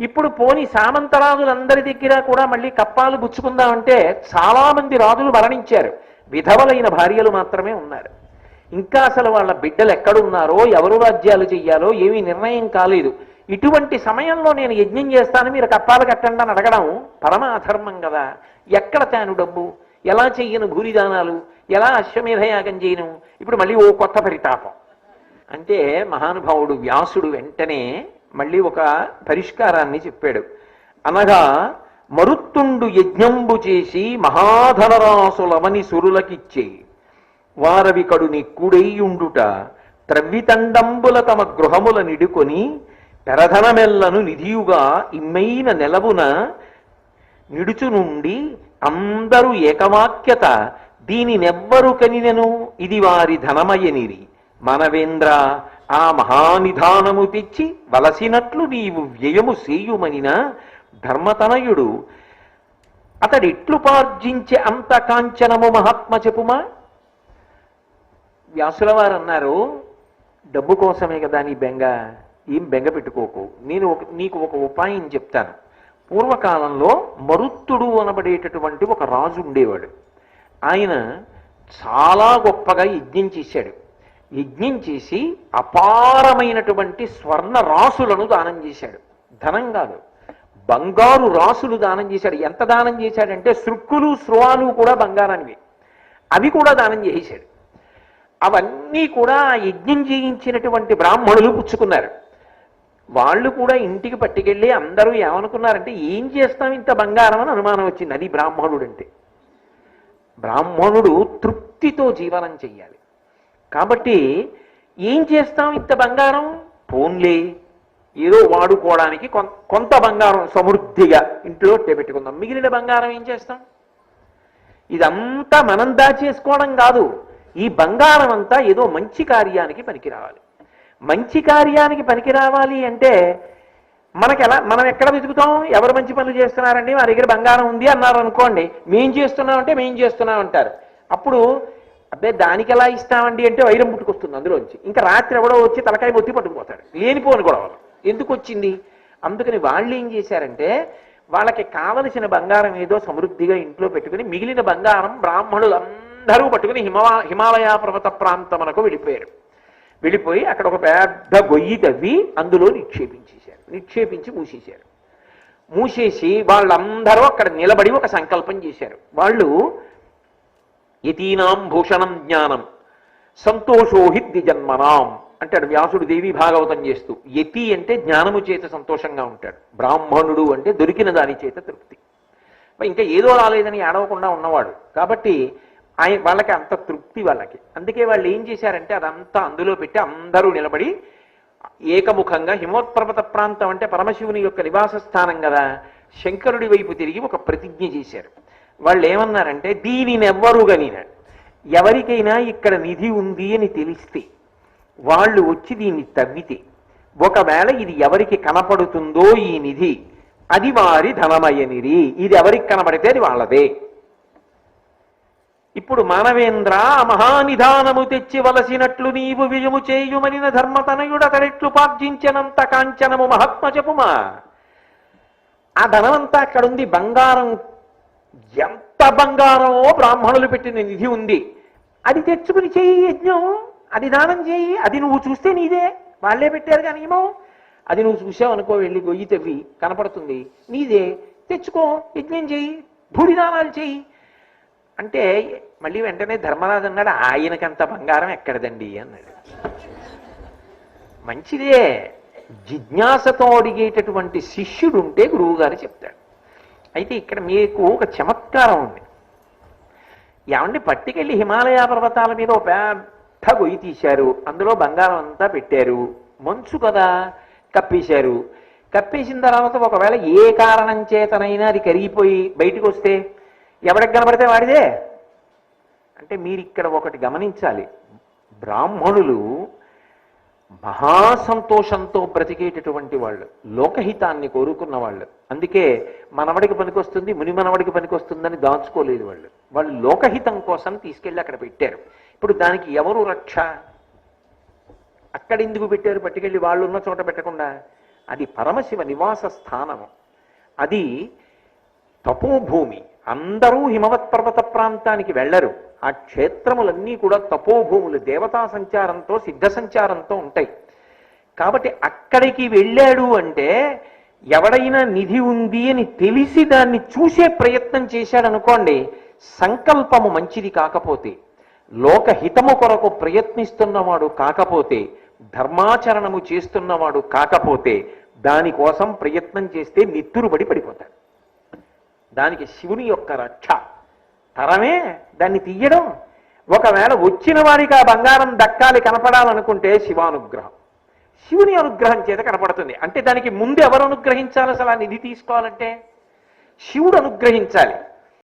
ఇప్పుడు పోని సామంతరాజులందరి దగ్గర కూడా మళ్ళీ కప్పాలు పుచ్చుకుందామంటే చాలామంది రాజులు మరణించారు. విధవలైన భార్యలు మాత్రమే ఉన్నారు. ఇంకా అసలు వాళ్ళ బిడ్డలు ఎక్కడున్నారో ఎవరు రాజ్యాలు చెయ్యాలో ఏమీ నిర్ణయం కాలేదు. ఇటువంటి సమయంలో నేను యజ్ఞం చేస్తాను మీరు కప్పాలు కట్టండి అని అడగడం పరమ అధర్మం కదా. ఎక్కడ తాను డబ్బు? ఎలా చెయ్యను భూరిదానాలు? ఎలా అశ్వమేధయాగం చేయను? ఇప్పుడు మళ్ళీ ఓ కొత్త పరితాపం. అంటే మహానుభావుడు వ్యాసుడు వెంటనే మళ్ళీ ఒక పరిష్కారాన్ని చెప్పాడు. అనగా మరుత్తుండు యజ్ఞంబు చేసి మహాధనరాసులవని సురులకిచ్చే వారవి కడుని కూడెయ్యుండుట త్రవ్వితండంబుల తమ గృహముల నిడుకొని పెరధనమెల్లను నిధియుగా ఇమ్మైన నెలవున నిడుచు నుండి అందరూ ఏకవాక్యత దీనినెవ్వరు కనినెను? ఇది వారి ధనమయనిరి. మనవేంద్ర ఆ మహానిధానము తెచ్చి వలసినట్లు నీవు వ్యయము సేయుమనిన ధర్మతనయుడు అతడిట్లు పార్జించే అంత కాంచనము మహాత్మ చెప్పుమా? వ్యాసుల వారు అన్నారు డబ్బు కోసమే కదా నీ బెంగ ఏం బెంగ పెట్టుకోకు. నేను ఒక నీకు ఒక ఉపాయం చెప్తాను. పూర్వకాలంలో మరుత్తుడు అనబడేటటువంటి ఒక రాజు ఉండేవాడు. ఆయన చాలా గొప్పగా యజ్ఞం చేశాడు. యజ్ఞం చేసి అపారమైనటువంటి స్వర్ణ రాసులను దానం చేశాడు. ధనం కాదు. బంగారు రాసులు దానం చేశాడు. ఎంత దానం చేశాడంటే సృక్కులు శ్రువాలు కూడా బంగారానివి. అవి కూడా దానం చేశాడు అవన్నీ కూడా ఆ యజ్ఞం చేయించినటువంటి బ్రాహ్మణులు పుచ్చుకున్నారు. వాళ్ళు కూడా ఇంటికి పట్టుకెళ్ళి అందరూ ఏమనుకున్నారంటే ఏం చేస్తాం ఇంత బంగారం అని అనుమానం వచ్చింది. అది బ్రాహ్మణుడు అంటే బ్రాహ్మణుడు తృప్తితో జీవనం చెయ్యాలి. కాబట్టి ఏం చేస్తాం ఇంత బంగారం? పోన్లే ఏదో వాడుకోవడానికి కొం- కొంత బంగారం సమృద్ధిగా ఇంట్లో పెట్టుకుందాం. మిగిలిన బంగారం ఏం చేస్తాం? ఇదంతా మనం దాచేసుకోవడం కాదు. ఈ బంగారం అంతా ఏదో మంచి కార్యానికి పనికిరావాలి. మంచి కార్యానికి పనికి రావాలి అంటే మనకి ఎలా మనం ఎక్కడ వెతుకుతాం? ఎవరు మంచి పనులు చేస్తున్నారండి? మా దగ్గర బంగారం ఉంది అన్నారు అనుకోండి. మేం చేస్తున్నామంటే మేం చేస్తున్నాం అంటారు. అప్పుడు అబ్బాయి దానికి ఎలా ఇస్తామండి అంటే వైరం పుట్టుకొస్తుంది అందులోంచి. ఇంకా రాత్రి ఎవడో వచ్చి తలకాయ మొత్తి పట్టుకుపోతాడు. లేనిపోని గొడవలు. ఎందుకు వచ్చింది? అందుకని వాళ్ళు ఏం చేశారంటే వాళ్ళకి కావలసిన బంగారం ఏదో సమృద్ధిగా ఇంట్లో పెట్టుకుని మిగిలిన బంగారం బ్రాహ్మణులు అందరూ పట్టుకుని హిమవా హిమాలయ పర్వత ప్రాంతమునకు వెళ్ళిపోయారు. వెళ్ళిపోయి అక్కడ ఒక పెద్ద గొయ్యి తవ్వి అందులో నిక్షేపించేశారు. నిక్షేపించి మూసేశారు. మూసేసి వాళ్ళందరూ అక్కడ నిలబడి ఒక సంకల్పం చేశారు. వాళ్ళు యతీనాం భూషణం జ్ఞానం. సంతోషోహిద్ది జన్మనాం అంటాడు వ్యాసుడు దేవి భాగవతం చేస్తూ. యతి అంటే జ్ఞానము చేత సంతోషంగా ఉంటాడు. బ్రాహ్మణుడు అంటే దొరికిన దాని చేత తృప్తి. ఇంకా ఏదో రాలేదని ఏడవకుండా ఉన్నవాడు. కాబట్టి ఆయన వాళ్ళకి అంత తృప్తి వాళ్ళకి. అందుకే వాళ్ళు ఏం చేశారంటే అదంతా అందులో పెట్టి అందరూ నిలబడి ఏకముఖంగా హిమోత్పర్వత ప్రాంతం అంటే పరమశివుని యొక్క నివాస స్థానం కదా శంకరుడి వైపు తిరిగి ఒక ప్రతిజ్ఞ చేశారు. వాళ్ళు ఏమన్నారంటే దీనినెవ్వరు గనిన ఎవరికైనా ఇక్కడ నిధి ఉంది అని తెలిస్తే వాళ్ళు వచ్చి దీన్ని తవ్వితే ఒకవేళ ఇది ఎవరికి కనపడుతుందో ఈ నిధి అది వారి ధనమయనిది ఇది ఎవరికి కనబడితే అది వాళ్ళదే. ఇప్పుడు మానవేంద్ర మహానిధానము తెచ్చి వలసినట్లు నీవు విజము చేయుమనిన ధర్మతనయుడు అతడెట్లు పార్జించనంత కాంచనము మహాత్మ చెప్పుమా? ఆ ధనమంతా అక్కడుంది బంగారం ఎంత బంగారమో బ్రాహ్మణులు పెట్టిన నిధి ఉంది. అది తెచ్చుకుని చెయ్యి యజ్ఞం అది దానం చేయి అది నువ్వు చూస్తే నీదే. వాళ్ళే పెట్టారు కానీ ఏమో అది నువ్వు చూసావు అనుకో వెళ్ళి గొయ్యి తవ్వి కనపడుతుంది. నీదే తెచ్చుకో యజ్ఞం చెయ్యి భూరి దానాలు చెయ్యి అంటే మళ్ళీ వెంటనే ధర్మరాజు అన్నాడు ఆయనకంత బంగారం ఎక్కడదండి? అన్నాడు. మంచిదే. జిజ్ఞాసతో అడిగేటటువంటి శిష్యుడు ఉంటే గురువుగారు చెప్తాడు అయితే ఇక్కడ మీకు ఒక చమత్కారం ఉంది. ఏమండి పట్టుకెళ్ళి హిమాలయ పర్వతాల మీద ఒక పెద్ద గొయ్యి తీశారు. అందులో బంగారం అంతా పెట్టారు. మంచు కదా కప్పేశారు. కప్పేసిన తర్వాత ఒకవేళ ఏ కారణం చేతనైనా అది కరిగిపోయి బయటకు వస్తే ఎవరికి కనబడితే వాడిదే? అంటే మీరు ఇక్కడ ఒకటి గమనించాలి. బ్రాహ్మణులు మహాసంతోషంతో బ్రతికేటటువంటి వాళ్ళు లోకహితాన్ని కోరుకున్న వాళ్ళు. అందుకే మనవడికి పనికొస్తుంది ముని మనవడికి పనికొస్తుందని దాచుకోలేదు వాళ్ళు. వాళ్ళు లోకహితం కోసం తీసుకెళ్ళి అక్కడ పెట్టారు. ఇప్పుడు దానికి ఎవరు రక్ష? అక్కడ ఎందుకు పెట్టారు? పట్టుకెళ్ళి వాళ్ళు ఉన్న చోట పెట్టకుండా. అది పరమశివ నివాస స్థానము. అది తపోభూమి. అందరూ హిమవత్ పర్వత ప్రాంతానికి వెళ్ళరు. ఆ క్షేత్రములన్నీ కూడా తపోభూములు దేవతా సంచారంతో సిద్ధ సంచారంతో ఉంటాయి. కాబట్టి అక్కడికి వెళ్ళాడు అంటే ఎవడైనా నిధి ఉంది అని తెలిసి దాన్ని చూసే ప్రయత్నం చేశాడనుకోండి సంకల్పము మంచిది కాకపోతే లోకహితము కొరకు ప్రయత్నిస్తున్నవాడు కాకపోతే ధర్మాచరణము చేస్తున్నవాడు కాకపోతే దానికోసం ప్రయత్నం చేస్తే నిత్తురుబడి పడిపోతాడు. దానికి శివుని యొక్క రక్ష. తరమే దాన్ని తీయడం. ఒకవేళ వచ్చిన వారికి ఆ బంగారం దక్కాలి కనపడాలనుకుంటే శివానుగ్రహం. శివుని అనుగ్రహం చేత కనపడుతుంది. అంటే దానికి ముందు ఎవరు అనుగ్రహించాలి? అసలు ఆ నిధి తీసుకోవాలంటే శివుడు అనుగ్రహించాలి.